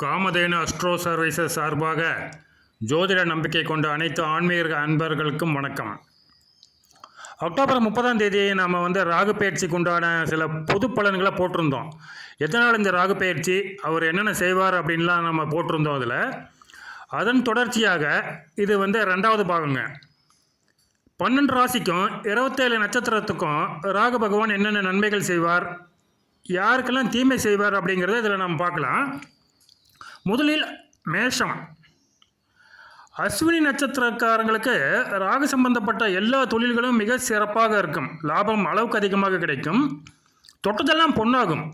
Kamadhenu astro services சார்பாக ஜோதிட நம்பிக்கை கொண்ட அனைத்து ஆன்மீக அன்பர்களுக்கும் வணக்கம். அக்டோபர் முப்பதாம் தேதி நாம் வந்து ராகு பயிற்சிக்கு உண்டான சில பொது பலன்களை போட்டிருந்தோம். எதனால் இந்த ராகு பயிற்சி? அவர் என்னென்ன செய்வார் அப்படின்லாம் நம்ம போட்டிருந்தோம் அதில். அதன் தொடர்ச்சியாக இது வந்து ரெண்டாவது பாகங்க. பன்னெண்டு ராசிக்கும் இருபத்தேழு நட்சத்திரத்துக்கும் ராகு பகவான் என்னென்ன நன்மைகள் செய்வார்? யாருக்கெல்லாம் தீமை செய்வார் அப்படிங்கிறத இதில் நம்ம பார்க்கலாம். முதலில் மேஷம். அஸ்வினி நட்சத்திரக்காரங்களுக்கு ராகு சம்பந்தப்பட்ட எல்லா தொழில்களும் மிக சிறப்பாக இருக்கும். லாபம் அளவுக்கு அதிகமாக கிடைக்கும். தொட்டதெல்லாம் பொண்ணாகும்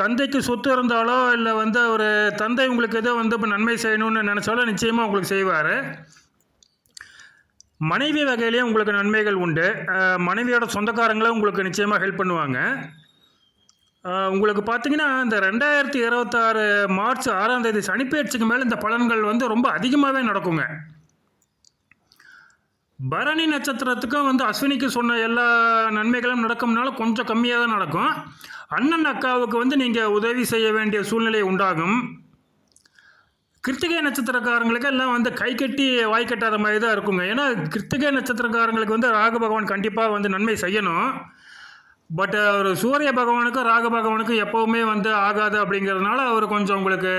தந்தைக்கு சொத்து இருந்தாலோ இல்லை வந்து ஒரு தந்தை உங்களுக்கு ஏதோ வந்து இப்போ நன்மை செய்யணும்னு நினச்சாலும் நிச்சயமாக உங்களுக்கு செய்வார். மனைவி வகையிலேயே உங்களுக்கு நன்மைகள் உண்டு. மனைவியோட சொந்தக்காரங்களும் உங்களுக்கு நிச்சயமாக ஹெல்ப் பண்ணுவாங்க. உங்களுக்கு பார்த்தீங்கன்னா இந்த ரெண்டாயிரத்தி இருபத்தாறு மார்ச் ஆறாம் தேதி சனிப்பெயர்ச்சிக்கு மேலே இந்த பலன்கள் வந்து ரொம்ப அதிகமாகவே நடக்குங்க. பரணி நட்சத்திரத்துக்கும் வந்து அஸ்வினிக்கு சொன்ன எல்லா நன்மைகளும் நடக்கும்னால கொஞ்சம் கம்மியாக தான் நடக்கும். அண்ணன் அக்காவுக்கு வந்து நீங்கள் உதவி செய்ய வேண்டிய சூழ்நிலை உண்டாகும். கிருத்திகை நட்சத்திரக்காரங்களுக்கு எல்லாம் வந்து கை கட்டி வாய் கட்டாத மாதிரி தான் இருக்குங்க. ஏன்னா கிருத்திகை நட்சத்திரக்காரங்களுக்கு வந்து ராகு பகவான் கண்டிப்பாக வந்து நன்மை செய்யணும். பட் அவர் uh, சூரிய பகவானுக்கும் ராக பகவானுக்கும் எப்போவுமே வந்து ஆகாது அப்படிங்கிறதுனால அவர் கொஞ்சம் உங்களுக்கு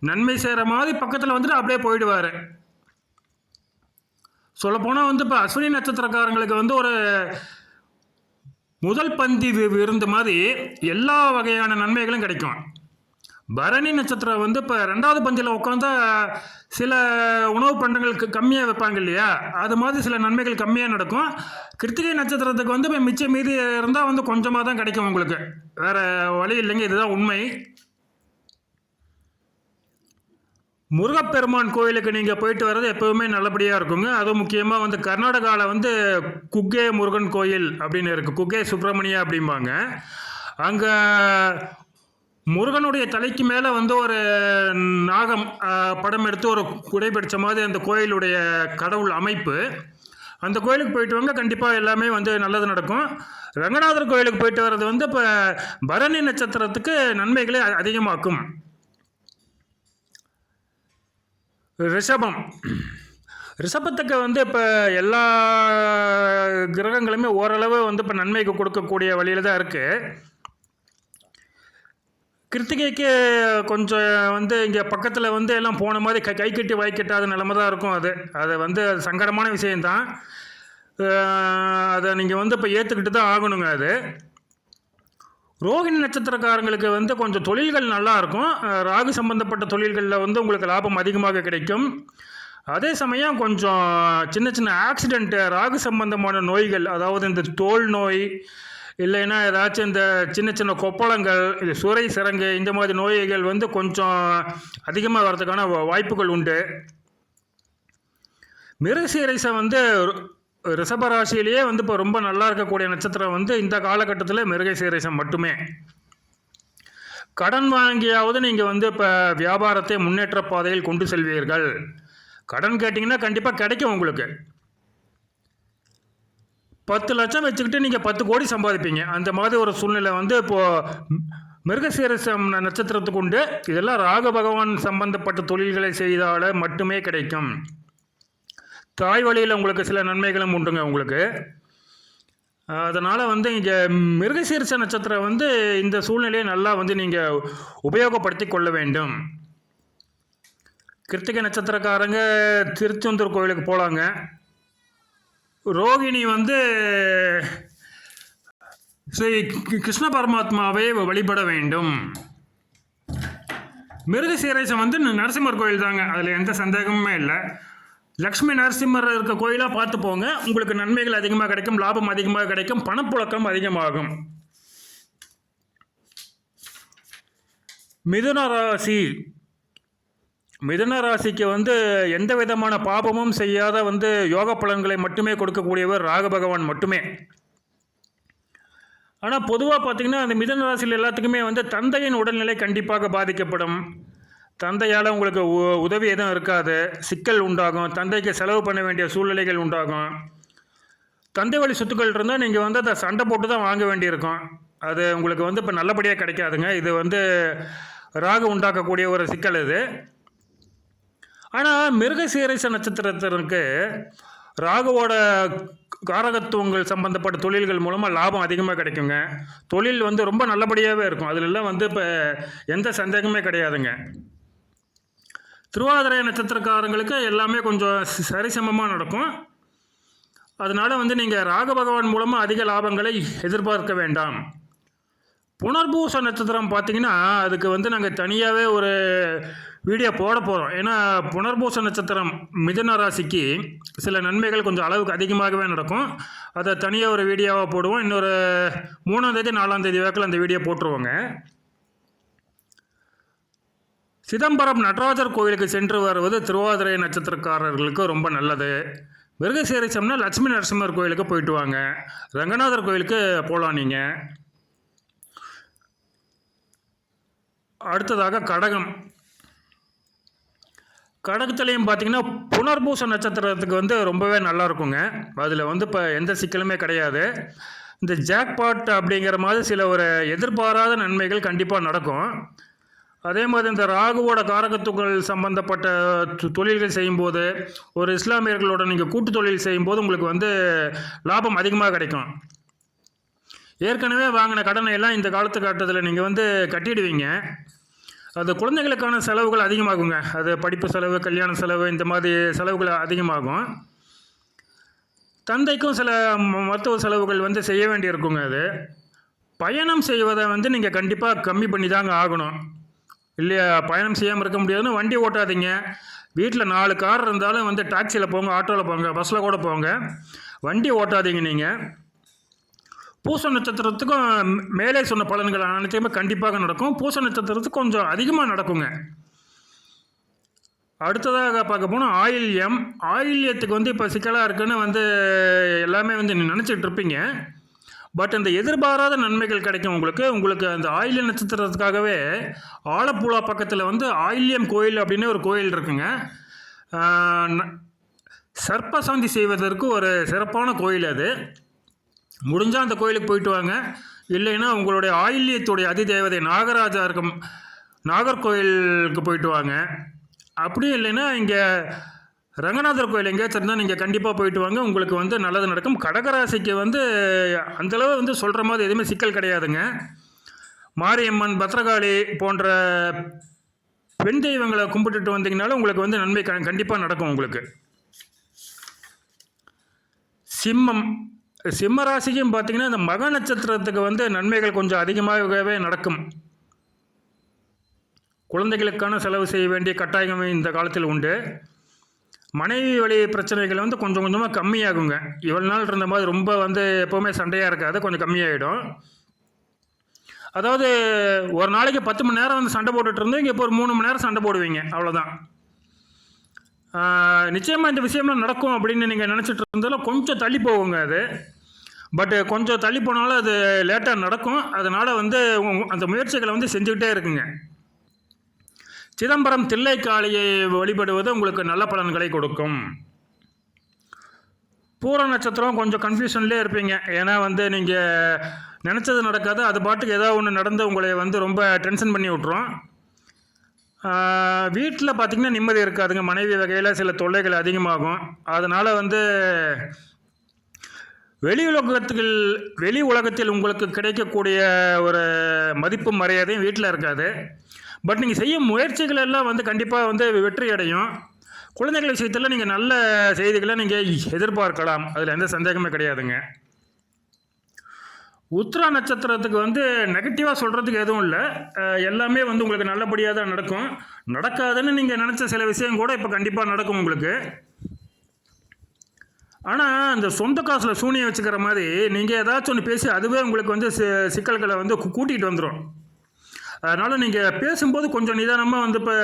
நன்மை செய்கிற மாதிரி பக்கத்தில் வந்துட்டு அப்படியே போயிடுவார். சொல்லப்போனால் வந்து இப்போ அஸ்வினி நட்சத்திரக்காரங்களுக்கு வந்து ஒரு முதல் பந்தி விருந்து மாதிரி எல்லா வகையான நன்மைகளும் கிடைக்கும். பரணி நட்சத்திரம் வந்து இப்போ ரெண்டாவது பந்தியில் உட்காந்தா சில உணவு பண்டங்களுக்கு கம்மியாக வைப்பாங்க இல்லையா? அது மாதிரி சில நன்மைகள் கம்மியாக நடக்கும். கிருத்திகை நட்சத்திரத்துக்கு வந்து இப்போ மிச்சம் மீதி இருந்தால் வந்து கொஞ்சமாக தான் கிடைக்கும் உங்களுக்கு. வேறு வழி இல்லைங்க இதுதான் உண்மை. முருகப்பெருமான் கோயிலுக்கு நீங்கள் போயிட்டு வர்றது எப்போவுமே நல்லபடியாக இருக்குங்க. அதுவும் முக்கியமாக வந்து கர்நாடகாவில் வந்து குக்கே முருகன் கோயில் அப்படின்னு இருக்குது குக்கே சுப்பிரமணியா அப்படிம்பாங்க. அங்கே முருகனுடைய தலைக்கு மேலே வந்து ஒரு நாகம் படம் எடுத்து ஒரு குடை பிடிச்ச மாதிரி அந்த கோயிலுடைய கடவுள் அமைப்பு. அந்த கோயிலுக்கு போயிட்டு வாங்க கண்டிப்பாக எல்லாமே வந்து நல்லது நடக்கும். ரங்கநாதர் கோயிலுக்கு போயிட்டு வர்றது வந்து இப்போ பரணி நட்சத்திரத்துக்கு நன்மைகளை அதிகமாக்கும். ரிஷபம். ரிஷபத்துக்கு வந்து இப்போ எல்லா கிரகங்களுமே ஓரளவு வந்து இப்போ நன்மைக்கு கொடுக்கக்கூடிய வழியில் தான் இருக்குது கிருத்திகைக்கு கொஞ்சம் வந்து இங்கே பக்கத்தில் வந்து எல்லாம் போன மாதிரி கை கை கட்டி வாய் கட்டாத நிலமை தான் இருக்கும் அது. அது வந்து அது சங்கடமான விஷயந்தான் அதை நீங்கள் வந்து இப்போ ஏற்றுக்கிட்டு தான் ஆகணுங்க அது. ரோகிணி நட்சத்திரக்காரங்களுக்கு வந்து கொஞ்சம் தொழில்கள் நல்லாயிருக்கும் ராகு சம்பந்தப்பட்ட தொழில்களில் வந்து உங்களுக்கு லாபம் அதிகமாக கிடைக்கும். அதே சமயம் கொஞ்சம் சின்ன சின்ன ஆக்சிடெண்ட்டு ராகு சம்பந்தமான நோய்கள் அதாவது இந்த தோல் நோய் இல்லைன்னா ஏதாச்சும் இந்த சின்ன சின்ன கொப்பளங்கள் இது சுரை சிரங்கு இந்த மாதிரி நோய்கள் வந்து கொஞ்சம் அதிகமாக வர்றதுக்கான வாய்ப்புகள் உண்டு. மிருகசீரிசம் வந்து ரிஷபராசியிலேயே வந்து இப்போ ரொம்ப நல்லா இருக்கக்கூடிய நட்சத்திரம் வந்து இந்த காலகட்டத்தில் மிருகசீரிசம் மட்டுமே. கடன் வாங்கியாவது நீங்கள் வந்து இப்போ வியாபாரத்தை முன்னேற்ற பாதையில் கொண்டு செல்வீர்கள். கடன் கேட்டிங்கன்னா கண்டிப்பாக கிடைக்கும் உங்களுக்கு. பத்து லட்சம் வச்சுக்கிட்டு நீங்கள் பத்து கோடி சம்பாதிப்பீங்க. அந்த மாதிரி ஒரு சூழ்நிலை வந்து இப்போது மிருகசீரசம் நட்சத்திரத்துக்கு உண்டு. இதெல்லாம் ராக பகவான் சம்பந்தப்பட்ட தொழில்களை செய்தால மட்டுமே கிடைக்கும். தாய் வழியில் உங்களுக்கு சில நன்மைகளும் உண்டுங்க உங்களுக்கு. அதனால் வந்து இங்கே மிருகசீரிச நட்சத்திரம் வந்து இந்த சூழ்நிலையை நல்லா வந்து நீங்கள் உபயோகப்படுத்தி கொள்ள வேண்டும். கிருத்திகை நட்சத்திரக்காரங்க திருச்செந்தூர் கோயிலுக்கு போகலாங்க ரோகிணி வந்து ஸ்ரீ கி- கிருஷ்ண பரமாத்மாவை வழிபட வேண்டும். மிருகசீரேசம் வந்து நரசிம்மர் கோயில் தாங்க. அதில் எந்த சந்தேகமுமே இல்லை. லக்ஷ்மி நரசிம்மர் இருக்க கோயிலாக பார்த்து போங்க. உங்களுக்கு நன்மைகள் அதிகமாக கிடைக்கும் லாபம் அதிகமாக கிடைக்கும் பணப்புழக்கம் அதிகமாகும். மிதுன ராசி. மிதன ராசிக்கு வந்து எந்த விதமான பாபமும் செய்யாத வந்து யோக பலன்களை மட்டுமே கொடுக்கக்கூடியவர் ராக பகவான் மட்டுமே. ஆனால் பொதுவாக பார்த்திங்கன்னா அந்த மிதன ராசியில் எல்லாத்துக்குமே வந்து தந்தையின் உடல்நிலை கண்டிப்பாக பாதிக்கப்படும். தந்தையால் உங்களுக்கு உ- உதவி எதுவும் இருக்காது. சிக்கல் உண்டாகும். தந்தைக்கு செலவு பண்ண வேண்டிய சூழ்நிலைகள் உண்டாகும். தந்தை வழி சொத்துக்கள் இருந்தால் நீங்கள் வந்து அதை சண்டை போட்டு தான் வாங்க வேண்டியிருக்கும். அது உங்களுக்கு வந்து இப்போ நல்லபடியாக கிடைக்காதுங்க. இது வந்து ராகு உண்டாக்கக்கூடிய ஒரு சிக்கல் இது. ஆனால் மிருகசீரச நட்சத்திரத்திற்கு ராகுவோட காரகத்துவங்கள் சம்பந்தப்பட்ட தொழில்கள் மூலமாக லாபம் அதிகமாக கிடைக்குங்க. தொழில் வந்து ரொம்ப நல்லபடியாகவே இருக்கும். அதிலெல்லாம் வந்து இப்போ எந்த சந்தேகமே கிடையாதுங்க. திருவாதிரை நட்சத்திரக்காரங்களுக்கு எல்லாமே கொஞ்சம் சரிசமமாக நடக்கும். அதனால் வந்து நீங்கள் ராக பகவான் மூலமாக அதிக லாபங்களை எதிர்பார்க்க வேண்டாம். புனர்பூச நட்சத்திரம் பார்த்தீங்கன்னா அதுக்கு வந்து நாங்கள் தனியாகவே ஒரு வீடியோ போட போகிறோம் ஏன்னா புனர்பூச நட்சத்திரம் மிதன ராசிக்கு சில நன்மைகள் கொஞ்சம் அளவுக்கு அதிகமாகவே நடக்கும். அதை தனியாக ஒரு வீடியோவாக போடுவோம். இன்னொரு மூணாம் தேதி நாலாம் தேதி வாக்கில் அந்த வீடியோ போட்டுருவோங்க. சிதம்பரம் நடராஜர் கோயிலுக்கு சென்று வருவது திருவாதிரை நட்சத்திரக்காரர்களுக்கு ரொம்ப நல்லது. மிருகசீரிசம்னா லட்சுமி நரசிம்மர் கோயிலுக்கு போயிட்டு வாங்க. ரங்கநாதர் கோயிலுக்கு போகலாம் நீங்கள் அடுத்ததாக கடகம். கடகத்துலேயும் பார்த்தீங்கன்னா புனர்பூச நட்சத்திரத்துக்கு வந்து ரொம்பவே நல்லா இருக்குங்க. அதில் வந்து இப்போ எந்த சிக்கலுமே கிடையாது. இந்த ஜாக்பாட் அப்படிங்கிற மாதிரி சில ஒரு எதிர்பாராத நன்மைகள் கண்டிப்பாக நடக்கும். அதே மாதிரி இந்த ராகுவோட காரகத்துக்கள் சம்பந்தப்பட்ட தொ- தொழில்கள் செய்யும்போது ஒரு இஸ்லாமியர்களோட நீங்கள் கூட்டு தொழில் செய்யும்போது உங்களுக்கு வந்து லாபம் அதிகமாக கிடைக்கும். ஏற்கனவே வாங்கின கடனை எல்லாம் இந்த காலத்து கட்டத்தில் நீங்கள் வந்து கட்டிடுவீங்க. அது குழந்தைகளுக்கான செலவுகள் அதிகமாகுங்க. அது படிப்பு செலவு கல்யாண செலவு இந்த மாதிரி செலவுகள் அதிகமாகும். தந்தைக்கும் சில ம- மருத்துவ செலவுகள் வந்து செய்ய வேண்டியிருக்குங்க அது. பயணம் செய்வதை வந்து நீங்கள் கண்டிப்பாக கம்மி பண்ணி தாங்க ஆகணும். இல்லையா பயணம் செய்யாமல் இருக்க முடியாதுன்னு வண்டி ஓட்டாதீங்க. வீட்டில் நாலு கார் இருந்தாலும் வந்து டாக்ஸியில் போங்க ஆட்டோவில் போங்க பஸ்ஸில் கூட போங்க. வண்டி ஓட்டாதீங்க நீங்கள் பூச நட்சத்திரத்துக்கும் மேலே சொன்ன பலன்கள் அனைத்தையுமே கண்டிப்பாக நடக்கும். பூச நட்சத்திரத்துக்கு கொஞ்சம் அதிகமாக நடக்குங்க. அடுத்ததாக பார்க்க போனால் ஆயில்யம். ஆயில்யத்துக்கு வந்து இப்போ சிக்கலாக இருக்குன்னு வந்து எல்லாமே வந்து நினச்சிட்டு இருப்பீங்க. பட் அந்த எதிர்பாராத நன்மைகள் கிடைக்கும் உங்களுக்கு. உங்களுக்கு அந்த ஆயில்ய நட்சத்திரத்துக்காகவே ஆலப்புழா பக்கத்தில் வந்து ஆயில்யம் கோயில் அப்படின்னு ஒரு கோயில் இருக்குங்க. சர்ப்பசாந்தி செய்வதற்கு ஒரு சிறப்பான கோயில் அது. முடிஞ்சால் அந்த கோயிலுக்கு போயிட்டு வாங்க. இல்லைன்னா உங்களுடைய ஆயில்யத்துடைய அதிதேவதை நாகராஜா இருக்கும் நாகர்கோயிலுக்கு போயிட்டு வாங்க. அப்படியும் இல்லைன்னா இங்கே ரங்கநாதர் கோயில் எங்கேயாச்சும் இருந்தால் நீங்கள் கண்டிப்பாக போயிட்டு வாங்க. உங்களுக்கு வந்து நல்லது நடக்கும். கடகராசிக்கு வந்து அந்தளவு வந்து சொல்கிற மாதிரி எதுவுமே சிக்கல் கிடையாதுங்க. மாரியம்மன் பத்ரகாளி போன்ற பெண் தெய்வங்களை கும்பிட்டுட்டு வந்தீங்கனாலும் உங்களுக்கு வந்து நன்மை கண்டிப்பாக நடக்கும் உங்களுக்கு. சிம்மம் சிம்மராசிக்கும் பார்த்தீங்கன்னா இந்த மக நட்சத்திரத்துக்கு வந்து நன்மைகள் கொஞ்சம் அதிகமாகவே நடக்கும். குழந்தைகளுக்கான செலவு செய்ய வேண்டிய கட்டாயம் இந்த காலத்தில் உண்டு. மனைவி வழி பிரச்சனைகள் வந்து கொஞ்சம் கொஞ்சமாக கம்மியாகுங்க. இவ்வளோ நாள் இருந்த மாதிரி ரொம்ப வந்து எப்போவுமே சண்டையாக இருக்காது கொஞ்சம் கம்மியாகிடும் அதாவது ஒரு நாளைக்கு பத்து மணி நேரம் வந்து சண்டை போட்டுட்டு இருந்து இங்கே இப்போ ஒரு மூணு மணி நேரம் சண்டை போடுவீங்க அவ்வளோதான் நிச்சயமாக இந்த விஷயம்லாம் நடக்கும் அப்படின்னு நீங்கள் நினச்சிட்டு இருந்தாலும் கொஞ்சம் தள்ளி போகுங்க அது. பட்டு கொஞ்சம் தள்ளி போனாலும் அது லேட்டாக நடக்கும். அதனால் வந்து அந்த முயற்சிகளை வந்து செஞ்சுக்கிட்டே இருக்குங்க. சிதம்பரம் தில்லைக்காளியை வழிபடுவது உங்களுக்கு நல்ல பலன்களை கொடுக்கும். பூர நட்சத்திரம் கொஞ்சம் கன்ஃபியூஷன்லேயே இருப்பீங்க. ஏன்னா வந்து நீங்கள் நினச்சது நடக்காது. அது பாட்டுக்கு ஏதோ ஒன்று நடந்து உங்களை வந்து ரொம்ப டென்ஷன் பண்ணி விட்ரும் வீட்டில் பார்த்திங்கன்னா நிம்மதி இருக்காதுங்க. மனைவி வகையில் சில தொல்லைகள் அதிகமாகும். அதனால் வந்து வெளி உலகத்தில் வெளி உலகத்தில் உங்களுக்கு கிடைக்கக்கூடிய ஒரு மதிப்பும் மரியாதையும் வீட்டில் இருக்காது. பட் நீங்கள் செய்யும் முயற்சிகள் எல்லாம் வந்து கண்டிப்பாக வந்து வெற்றி அடையும். குழந்தைகள் விஷயத்தில் நீங்கள் நல்ல செய்திகளை நீங்கள் எதிர்பார்க்கலாம். அதில் எந்த சந்தேகமே கிடையாதுங்க. உத்ரா நட்சத்திரத்துக்கு வந்து நெகட்டிவாக சொல்கிறதுக்கு எதுவும் இல்லை. எல்லாமே வந்து உங்களுக்கு நல்லபடியாக தான் நடக்கும். நடக்காதுன்னு நீங்கள் நினச்ச சில விஷயம் கூட இப்போ கண்டிப்பாக நடக்கும் உங்களுக்கு. ஆனால் அந்த சொந்த காசில் சூனியம் வச்சுக்கிற மாதிரி நீங்கள் ஏதாச்சும் ஒன்று பேசி அதுவே உங்களுக்கு வந்து சிக்கல்களை வந்து கூட்டிகிட்டு வந்துடும் அதனால் நீங்கள் பேசும்போது கொஞ்சம் நிதானமாக வந்து இப்போ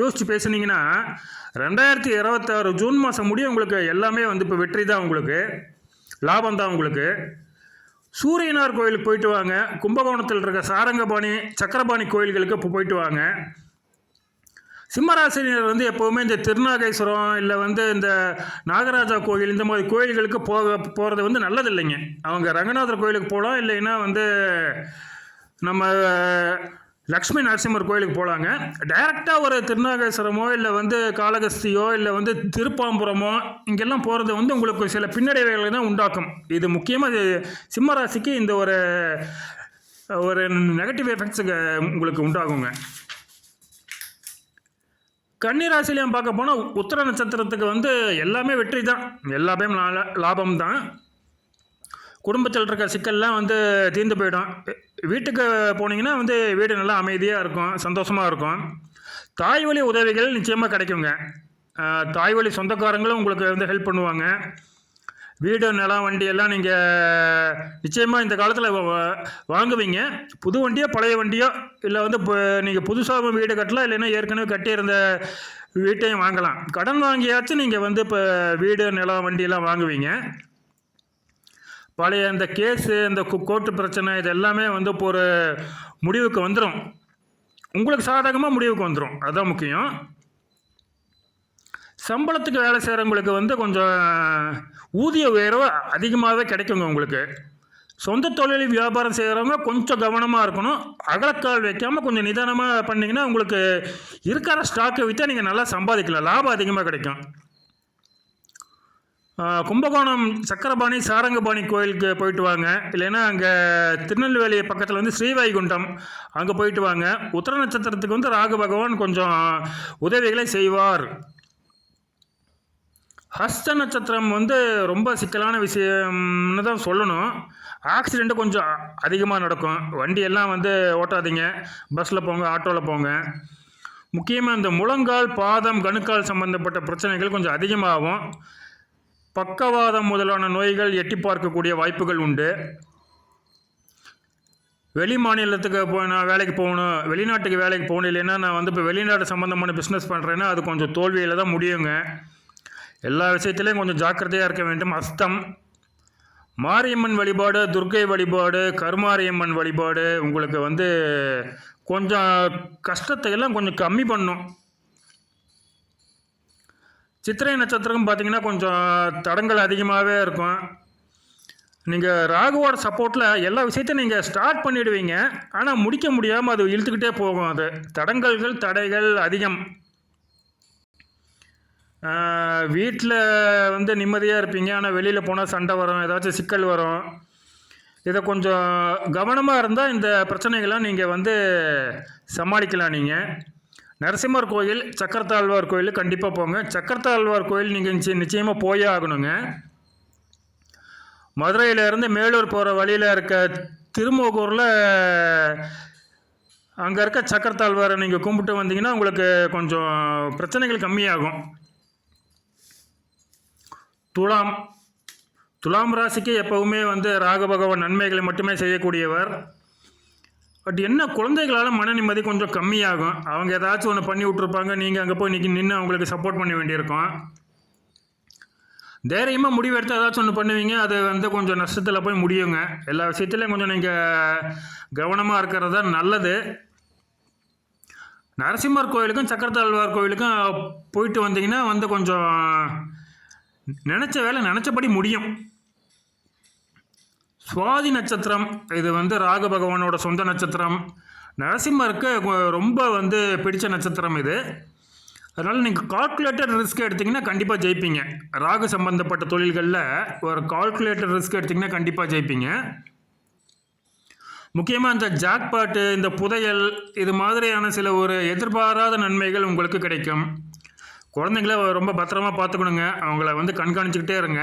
யோசித்து பேசுனீங்கன்னா ரெண்டாயிரத்தி இருபத்தாறு ஜூன் மாதம் முடிய உங்களுக்கு எல்லாமே வந்து இப்போ வெற்றி தான் உங்களுக்கு. லாபம் தான் உங்களுக்கு. சூரியனார் கோயிலுக்கு போயிட்டு வாங்க. கும்பகோணத்தில் இருக்க சாரங்கபாணி சக்கரபாணி கோயில்களுக்கு இப்போ போயிட்டு வாங்க. சிம்மராசினியர் வந்து எப்போவுமே இந்த திருநாகேஸ்வரம் இல்லை வந்து இந்த நாகராஜா கோயில் இந்த மாதிரி கோயில்களுக்கு போக போகிறது வந்து நல்லதில்லைங்க. அவங்க ரங்கநாதர் கோயிலுக்கு போகலாம் இல்லைன்னா வந்து நம்ம லக்ஷ்மி நரசிம்மர் கோயிலுக்கு போகலாங்க டைரெக்டாக ஒரு திருநாகேஸ்வரமோ இல்லை வந்து காளகஸ்தியோ இல்லை வந்து திருப்பாம்புரமோ இங்கெல்லாம் போகிறது வந்து உங்களுக்கு சில பின்னடைவுகளை தான் உண்டாக்கும். இது முக்கியமாக சிம்மராசிக்கு இந்த ஒரு ஒரு நெகட்டிவ் எஃபெக்ட்ஸுக்கு உங்களுக்கு உண்டாகுங்க. கன்னிராசிலையும் பார்க்க போனால் உத்தர நட்சத்திரத்துக்கு வந்து எல்லாமே வெற்றி தான் எல்லாமே லாபம் தான் குடும்பத்தில் இருக்க சிக்கல்லாம் வந்து தீர்ந்து போயிடும். வீட்டுக்கு போனீங்கன்னா வந்து வீடு நல்லா அமைதியாக இருக்கும் சந்தோஷமாக இருக்கும். தாய் வழி உதவிகள் நிச்சயமாக கிடைக்குங்க. ஆஹ் தாய் வழி சொந்தக்காரங்களும் உங்களுக்கு வந்து ஹெல்ப் பண்ணுவாங்க. வீடு நிலம் வண்டி எல்லாம் நீங்கள் நிச்சயமாக இந்த காலத்தில் வாங்குவீங்க. புது வண்டியோ பழைய வண்டியோ இல்லை வந்து இப்போ நீங்கள் புதுசாக வீடு கட்டலாம் இல்லைன்னா ஏற்கனவே கட்டியிருந்த வீட்டையும் வாங்கலாம். கடன் வாங்கியாச்சும் நீங்கள் வந்து இப்போ வீடு நிலம் வண்டியெல்லாம் வாங்குவீங்க. பழைய இந்த கேஸு இந்த கோர்ட்டு பிரச்சனை இது எல்லாமே வந்து இப்போ ஒரு முடிவுக்கு வந்துடும் உங்களுக்கு சாதகமாக முடிவுக்கு வந்துடும் அதுதான் முக்கியம். சம்பளத்துக்கு வேலை செய்கிறவங்களுக்கு வந்து கொஞ்சம் ஊதிய உயர்வு அதிகமாகவே கிடைக்குங்க உங்களுக்கு. சொந்த தொழில் வியாபாரம் செய்கிறவங்க கொஞ்சம் கவனமாக இருக்கணும். அகலக்கால் வைக்காமல் கொஞ்சம் நிதானமாக பண்ணிங்கன்னா உங்களுக்கு இருக்கிற ஸ்டாக்கை விற்றா நீங்கள் நல்லா சம்பாதிக்கலாம். லாபம் அதிகமாக கிடைக்கும். கும்பகோணம் சக்கரபாணி சாரங்கபாணி கோயிலுக்கு போயிட்டு வாங்க. இல்லைன்னா அங்கே திருநெல்வேலி பக்கத்தில் வந்து ஸ்ரீவைகுண்டம் அங்கே போயிட்டு வாங்க. உத்தர நட்சத்திரத்துக்கு வந்து ராகு பகவான் கொஞ்சம் உதவிகளை செய்வார். ஹஸ்த நட்சத்திரம் வந்து ரொம்ப சிக்கலான விஷயம்னு தான் சொல்லணும். ஆக்சிடெண்ட்டு கொஞ்சம் அதிகமாக நடக்கும். வண்டியெல்லாம் வந்து ஓட்டாதீங்க. பஸ்ஸில் போங்க ஆட்டோவில் போங்க. முக்கியமாக இந்த முழங்கால் பாதம் கணுக்கால் சம்பந்தப்பட்ட பிரச்சனைகள் கொஞ்சம் அதிகமாகும். பக்கவாதம் முதலான நோய்கள் எட்டி பார்க்கக்கூடிய வாய்ப்புகள் உண்டு. வெளி மாநிலத்துக்கு போ நான் வேலைக்கு போகணும் வெளிநாட்டுக்கு வேலைக்கு போகணும் இல்லைன்னா நான் வந்து இப்போ வெளிநாடு சம்மந்தமான பிஸ்னஸ் பண்ணுறேன்னா அது கொஞ்சம் தோல்வியில் தான் முடியுங்க. எல்லா விஷயத்துலையும் கொஞ்சம் ஜாக்கிரதையாக இருக்க வேண்டும். அஸ்தம். மாரியம்மன் வழிபாடு துர்க்கை வழிபாடு கருமாரியம்மன் வழிபாடு உங்களுக்கு வந்து கொஞ்சம் கஷ்டத்தை எல்லாம் கொஞ்சம் கம்மி பண்ணும். சித்திரை நட்சத்திரம் பார்த்தீங்கன்னா கொஞ்சம் தடங்கள் அதிகமாகவே இருக்கும். நீங்கள் ராகுவோட சப்போர்ட்டில் எல்லா விஷயத்தையும் நீங்கள் ஸ்டார்ட் பண்ணிவிடுவீங்க ஆனால் முடிக்க முடியாமல் அது இழுத்துக்கிட்டே போகும் அது. தடங்கல்கள் தடைகள் அதிகம். வீட்டில் வந்து நிம்மதியாக இருப்பீங்க. ஆனால் வெளியில் போனால் சண்டை வரும். ஏதாச்சும் சிக்கல் வரும். இதை கொஞ்சம் கவனமாக இருந்தால் இந்த பிரச்சனைகள்லாம் நீங்கள் வந்து சமாளிக்கலாம் நீங்கள் நரசிம்மர் கோயில் சக்கரத்தாழ்வார் கோயில் கண்டிப்பாக போங்க. சக்கரத்தாழ்வார் கோயில் நீங்கள் நிச்சய நிச்சயமாக போயே ஆகணுங்க. மதுரையிலேருந்து மேலூர் போகிற வழியில் இருக்க திருமோகூரில் அங்கே இருக்க சக்கரத்தாழ்வாரை நீங்கள் கும்பிட்டு வந்தீங்கன்னா உங்களுக்கு கொஞ்சம் பிரச்சனைகள் கம்மியாகும். துலாம் துலாம் ராசிக்கு எப்பவுமே வந்து ராக பகவான் நன்மைகளை மட்டுமே செய்யக்கூடியவர். பட் என்ன குழந்தைகளால் மன நிம்மதி கொஞ்சம் கம்மியாகும். அவங்க ஏதாச்சும் ஒன்று பண்ணி விட்ருப்பாங்க நீங்கள் அங்கே போய் நிற்கி நின்று அவங்களுக்கு சப்போர்ட் பண்ண வேண்டியிருக்கும். தைரியமாக முடிவெடுத்து ஏதாச்சும் ஒன்று பண்ணுவீங்க. அது வந்து கொஞ்சம் நஷ்டத்தில் போய் முடியுங்க. எல்லா விஷயத்துலையும் கொஞ்சம் நீங்கள் கவனமாக இருக்கிறது தான் நல்லது. நரசிம்மர் கோயிலுக்கும் சக்கரத்தாழ்வார் கோயிலுக்கும் போயிட்டு வந்தீங்கன்னா வந்து கொஞ்சம் நினச்ச வேலை நினச்சபடி முடியும். சுவாதி நட்சத்திரம் இது வந்து ராக பகவானோட சொந்த நட்சத்திரம். நரசிம்மருக்கு ரொம்ப வந்து பிடித்த நட்சத்திரம் இது. அதனால் நீங்கள் கால்குலேட்டட் ரிஸ்க் எடுத்திங்கன்னா கண்டிப்பாக ஜெயிப்பீங்க. ராகு சம்பந்தப்பட்ட தொழில்களில் ஒரு கால்குலேட்டர் ரிஸ்க் எடுத்திங்கன்னா கண்டிப்பாக ஜெயிப்பீங்க. முக்கியமாக இந்த ஜாக்பாட்டு இந்த புதையல் இது மாதிரியான சில ஒரு எதிர்பாராத நன்மைகள் உங்களுக்கு கிடைக்கும். குழந்தைங்கள ரொம்ப பத்திரமா பார்த்துக்கணுங்க. அவங்கள வந்து கண்காணிச்சுக்கிட்டே இருங்க.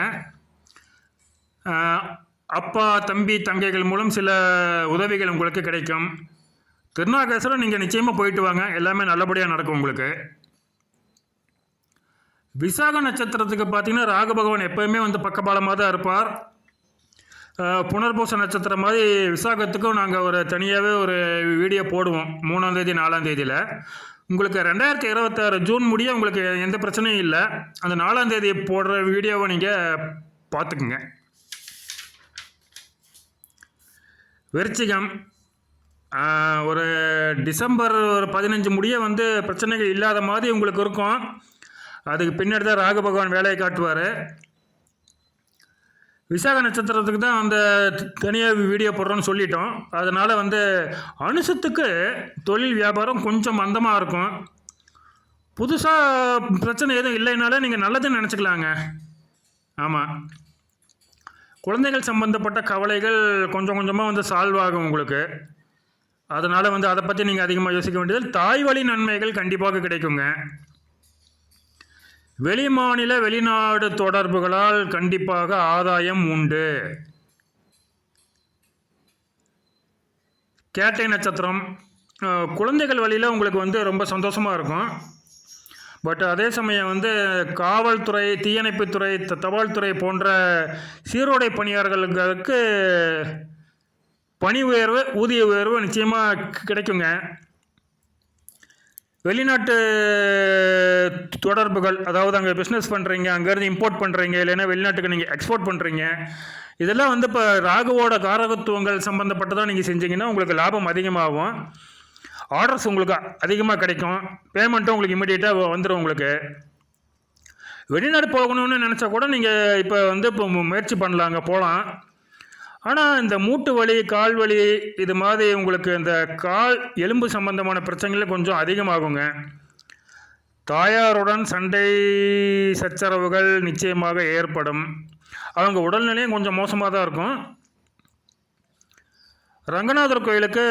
அப்பா தம்பி தங்கைகள் மூலம் சில உதவிகள் உங்களுக்கு கிடைக்கும். திருநாகேஸ்வரம் நீங்கள் நிச்சயமாக போயிட்டு வாங்க. எல்லாமே நல்லபடியாக நடக்கும் உங்களுக்கு. விசாக நட்சத்திரத்துக்கு பார்த்தீங்கன்னா ராகு பகவான் எப்போயுமே வந்து பக்கபாலமாக தான் இருப்பார். புனர்பூச நட்சத்திரம் மாதிரி விசாகத்துக்கும் நாங்கள் ஒரு தனியாகவே ஒரு வீடியோ போடுவோம். மூணாம் தேதி நாலாம் தேதியில். உங்களுக்கு ரெண்டாயிரத்தி இருபத்தாறு ஜூன் முடிய உங்களுக்கு எந்த பிரச்சனையும் இல்லை. அந்த நாலாம் தேதி போடுற வீடியோவை நீங்கள் பார்த்துக்குங்க. விருச்சிகம் ஒரு டிசம்பர் ஒரு பதினஞ்சு முடிய வந்து பிரச்சனைகள் இல்லாத மாதிரி உங்களுக்கு இருக்கும். அதுக்கு பின்னாடி தான் ராகு பகவான் வேலையை காட்டுவார். விசாக நட்சத்திரத்துக்கு தான் அந்த தனியாக வீடியோ போடுறோன்னு சொல்லிட்டோம். அதனால் வந்து அனுசத்துக்கு தொழில் வியாபாரம் கொஞ்சம் மந்தமாக இருக்கும். புதுசாக பிரச்சனை எதுவும் இல்லைனாலும் நீங்கள் நல்லதுன்னு நினச்சிக்கலாங்க. ஆமாம் குழந்தைகள் சம்பந்தப்பட்ட கவலைகள் கொஞ்சம் கொஞ்சமாக வந்து சால்வ் ஆகும் உங்களுக்கு. அதனால் வந்து அதை பற்றி நீங்கள் அதிகமாக யோசிக்க வேண்டியது தாய் வழி நன்மைகள் கண்டிப்பாக கிடைக்குங்க. வெளிமாநில வெளிநாடு தொடர்புகளால் கண்டிப்பாக ஆதாயம் உண்டு. கேட்டை நட்சத்திரம். குழந்தைகள் வழியில் உங்களுக்கு வந்து ரொம்ப சந்தோஷமாக இருக்கும். பட் அதே சமயம் வந்து காவல்துறை தீயணைப்புத்துறை த- தபால்துறை போன்ற சீருடை பணியாளர்களுக்கு பணி உயர்வு ஊதிய உயர்வு நிச்சயமாக கிடைக்குங்க. வெளிநாட்டு தொடர்புகள் அதாவது அங்கே பிஸ்னஸ் பண்ணுறீங்க அங்கேருந்து இம்போர்ட் பண்ணுறீங்க இல்லைன்னா வெளிநாட்டுக்கு நீங்கள் எக்ஸ்போர்ட் பண்ணுறீங்க இதெல்லாம் வந்து இப்போ ராகுவோட காரகத்துவங்கள் சம்மந்தப்பட்டதாக நீங்கள் செஞ்சீங்கன்னா உங்களுக்கு லாபம் அதிகமாகும். ஆர்டர்ஸ் உங்களுக்கு அதிகமாக கிடைக்கும். பேமெண்ட்டும் உங்களுக்கு இமீடியட்டாக வந்துடும் உங்களுக்கு. வெளிநாடு போகணும்னு நினச்சா கூட நீங்கள் இப்போ வந்து இப்போ முயற்சி பண்ணலாங்க போகலாம் ஆனால் இந்த மூட்டு வலி கால் வலி இது மாதிரி உங்களுக்கு இந்த கால் எலும்பு சம்பந்தமான பிரச்சனைகள் கொஞ்சம் அதிகமாகுங்க. தாயாருடன் சண்டை சச்சரவுகள் நிச்சயமாக ஏற்படும். அவங்க உடல்நிலையும் கொஞ்சம் மோசமாக தான் இருக்கும். ரங்கநாதர் கோயிலுக்கு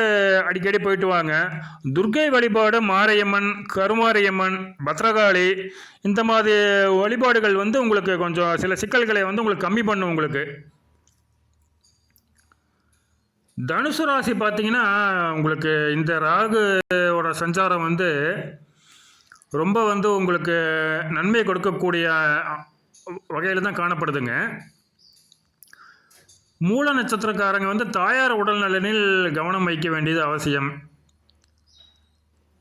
அடிக்கடி போயிட்டு வாங்க. துர்க்கை வழிபாடு மாரியம்மன் கருமாரியம்மன் பத்ரகாளி இந்த மாதிரி வழிபாடுகள் வந்து உங்களுக்கு கொஞ்சம் சில சிக்கல்களை வந்து உங்களுக்கு கம்மி பண்ணும் உங்களுக்கு. தனுசு ராசி பார்த்தீங்கன்னா உங்களுக்கு இந்த ராகுவோட சஞ்சாரம் வந்து ரொம்ப வந்து உங்களுக்கு நன்மை கொடுக்கக்கூடிய வகையில் தான் காணப்படுதுங்க. மூல நட்சத்திரக்காரங்க வந்து தாயார் உடல்நலனில் கவனம் வைக்க வேண்டியது அவசியம்.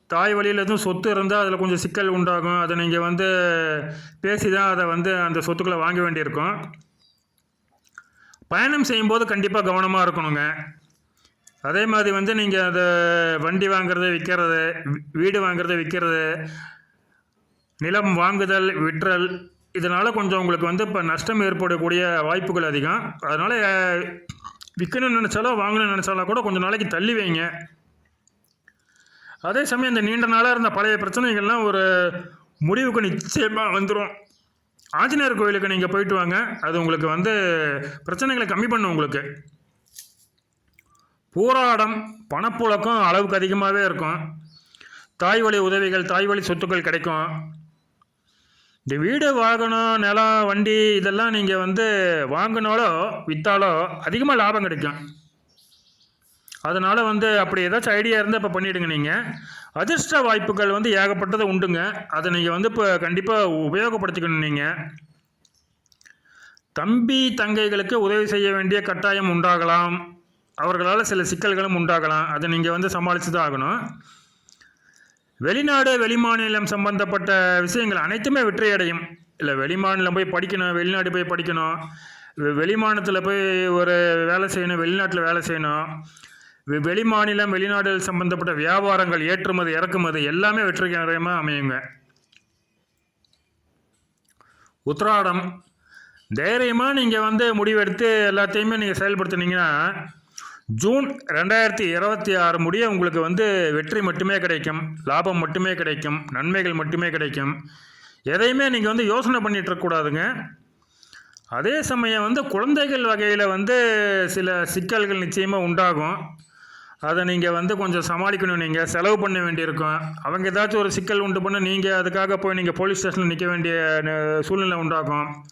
தாய் வழியில் எதுவும் சொத்து இருந்தால் அதில் கொஞ்சம் சிக்கல் உண்டாகும். அதை நீங்கள் வந்து பேசி தான் அதை வந்து அந்த சொத்துக்களை வாங்க வேண்டியிருக்கும். பயணம் செய்யும்போது கண்டிப்பாக கவனமாக இருக்கணுங்க. அதே மாதிரி வந்து நீங்கள் அதை வண்டி வாங்குறது விற்கிறது வீடு வாங்குறது விற்கிறது நிலம் வாங்குதல் விற்றல் இதனால் கொஞ்சம் உங்களுக்கு வந்து இப்போ நஷ்டம் ஏற்படக்கூடிய வாய்ப்புகள் அதிகம். அதனால் விற்கணும்னு நினச்சாலும் வாங்கணும்னு நினச்சாலும் கூட கொஞ்சம் நாளைக்கு தள்ளி வைங்க. அதே சமயம் இந்த நீண்ட நாளாக இருந்த பழைய பிரச்சனைகள்லாம் ஒரு முடிவுக்கு நிச்சயமாக வந்துடும் ஆஞ்சநேயர் கோயிலுக்கு நீங்கள் போயிட்டு வாங்க. அது உங்களுக்கு வந்து பிரச்சனைகளை கம்மி பண்ணும் உங்களுக்கு. போராடம் பணப்புழக்கம் அளவுக்கு அதிகமாகவே இருக்கும். தாய் வழி உதவிகள் தாய் வழி சொத்துக்கள் கிடைக்கும். இந்த வீடு வாகனம் நிலம் வண்டி இதெல்லாம் நீங்கள் வந்து வாங்கினாலோ விற்றாலோ அதிகமாக லாபம் கிடைக்கும். அதனால் வந்து அப்படி ஏதாச்சும் ஐடியா இருந்தால் இப்போ பண்ணிவிடுங்க நீங்கள் அதிர்ஷ்ட வாய்ப்புகள் வந்து ஏகப்பட்டது உண்டுங்க. அதை நீங்கள் வந்து இப்போ கண்டிப்பாக உபயோகப்படுத்திக்கணும் நீங்கள் தம்பி தங்கைகளுக்கு உதவி செய்ய வேண்டிய கட்டாயம் உண்டாகலாம். அவர்களால் சில சிக்கல்களும் உண்டாகலாம். அதை நீங்கள் வந்து சமாளித்து தான் ஆகணும். வெளிநாடு வெளிமாநிலம் சம்பந்தப்பட்ட விஷயங்கள் அனைத்துமே வெற்றி அடையும் இல்லை வெளிமாநிலம் போய் படிக்கணும் வெளிநாடு போய் படிக்கணும். வெளிமாநிலத்தில் போய் ஒரு வேலை செய்யணும் வெளிநாட்டில் வேலை செய்யணும். வெ- வெளிமாநிலம் வெளிநாடுகள் சம்பந்தப்பட்ட வியாபாரங்கள் ஏற்றுமதி இறக்குமதி எல்லாமே வெற்றிகரமாக அமையுங்க. உத்ராடம் தைரியமாக நீங்கள் வந்து முடிவெடுத்து எல்லாத்தையுமே நீங்கள் செயல்படுத்துனீங்கன்னா ஜூன் ரெண்டாயிரத்தி இருபத்தி ஆறு முடிய உங்களுக்கு வந்து வெற்றி மட்டுமே கிடைக்கும் லாபம் மட்டுமே கிடைக்கும் நன்மைகள் மட்டுமே கிடைக்கும். எதையுமே நீங்கள் வந்து யோசனை பண்ணிட்டு இருக்கக்கூடாதுங்க அதே சமயம் வந்து குழந்தைகள் வகையில் வந்து சில சிக்கல்கள் நிச்சயமாக உண்டாகும். அதை நீங்கள் வந்து கொஞ்சம் சமாளிக்கணும் நீங்கள் செலவு பண்ண வேண்டியிருக்கும். அவங்க ஏதாச்சும் ஒரு சிக்கல் உண்டு பண்ண நீங்கள் அதுக்காக போய் நீங்கள் போலீஸ் ஸ்டேஷனில் நிற்க வேண்டிய சூழ்நிலை உண்டாகும்.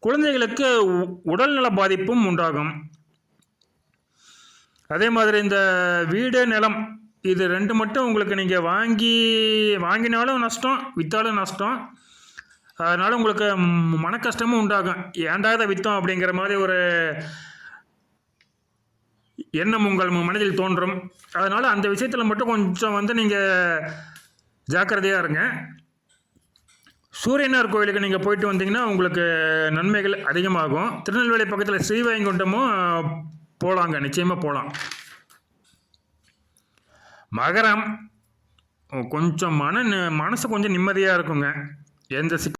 குழந்தைகளுக்கு உ- உடல்நல பாதிப்பும் உண்டாகும். அதே மாதிரி இந்த வீடு நிலம் இது ரெண்டு மட்டும் உங்களுக்கு நீங்கள் வாங்கி வாங்கினாலும் நஷ்டம் விற்றாலும் நஷ்டம். அதனால் உங்களுக்கு மன கஷ்டமும் உண்டாகும். ஏன்டா இதை விற்றோம் அப்படிங்கிற மாதிரி ஒரு எண்ணம் உங்கள் மனதில் தோன்றும். அதனால் அந்த விஷயத்தில் மட்டும் கொஞ்சம் வந்து நீங்கள் ஜாக்கிரதையாக இருங்க. சூரியனார் கோயிலுக்கு நீங்கள் போயிட்டு வந்தீங்கன்னா உங்களுக்கு நன்மைகள் அதிகமாகும். திருநெல்வேலி பக்கத்தில் ஸ்ரீவைகுண்டமும் போகலாங்க நிச்சயமாக போகலாம் மகரம் கொஞ்சம் மன மனசு கொஞ்சம் நிம்மதியாக இருக்குங்க. எந்த சிக்க